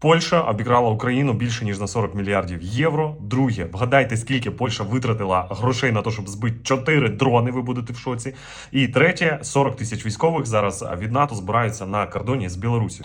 Польща обіграла Україну більше ніж на 40 мільярдів євро. Друге, вгадайте, скільки Польща витратила грошей на те, щоб збити 4 дрони. Ви будете в шоці. І третє, 40 тисяч військових зараз від НАТО збираються на кордоні з Білорусі.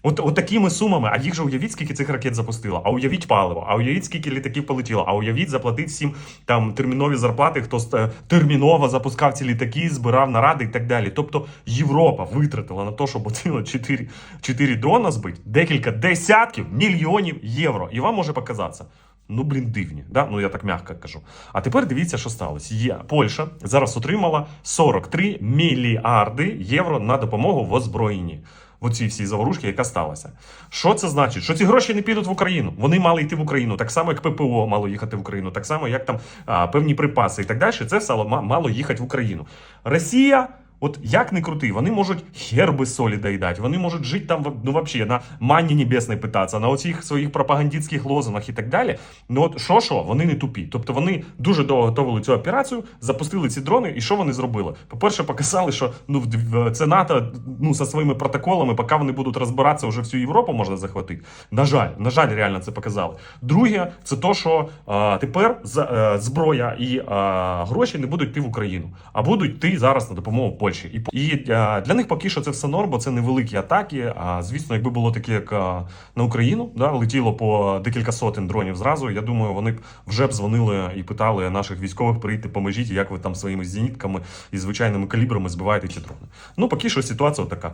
От, от такими сумами, а їх же уявіть, скільки цих ракет запустило, а уявіть паливо, а уявіть, скільки літаків полетіло, а уявіть, заплатить всім там термінові зарплати, хто ст- терміново запускав ці літаки, збирав наради і так далі. Тобто Європа витратила на те, щоб оціло 4, 4 дрона збити, декілька десятків мільйонів євро. І вам може показатися. Ну, блін, дивні, да? ну я так м'яко кажу. А тепер дивіться, що сталося. Є Польща зараз отримала 43 мільярди євро на допомогу в озброєнні. В всі заворушки, яка сталася. Що це значить? Що ці гроші не підуть в Україну? Вони мали йти в Україну, так само, як ППО мало їхати в Україну, так само, як там а, певні припаси і так далі. Це все мало їхати в Україну. Росія. От як не крути, вони можуть хер без солі доїдати, вони можуть жити там ну, вообще, на манні небесної питатися, на оцих своїх пропагандистських лозунгах і так далі. Ну от що що, вони не тупі. Тобто вони дуже довго готували цю операцію, запустили ці дрони, і що вони зробили? По-перше, показали, що ну це НАТО ну зі своїми протоколами, поки вони будуть розбиратися, вже всю Європу можна захватити. На жаль, на жаль, реально це показали. Друге, це то, що а, тепер е, зброя і а, гроші не будуть йти в Україну, а будуть йти зараз на допомогу Польщі. І, і для них поки що це все норм, бо це невеликі атаки. А звісно, якби було таке, як на Україну, да, летіло по декілька сотень дронів зразу. Я думаю, вони б вже б дзвонили і питали наших військових прийти, поможіть, як ви там своїми зенітками і звичайними калібрами збиваєте ці дрони. Ну, поки що ситуація така.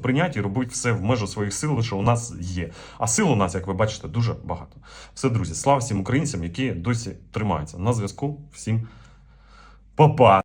прийняти і робити все в межу своїх сил, що у нас є. А сил у нас, як ви бачите, дуже багато. Все, друзі, слава всім українцям, які досі тримаються. На зв'язку. Всім па-па!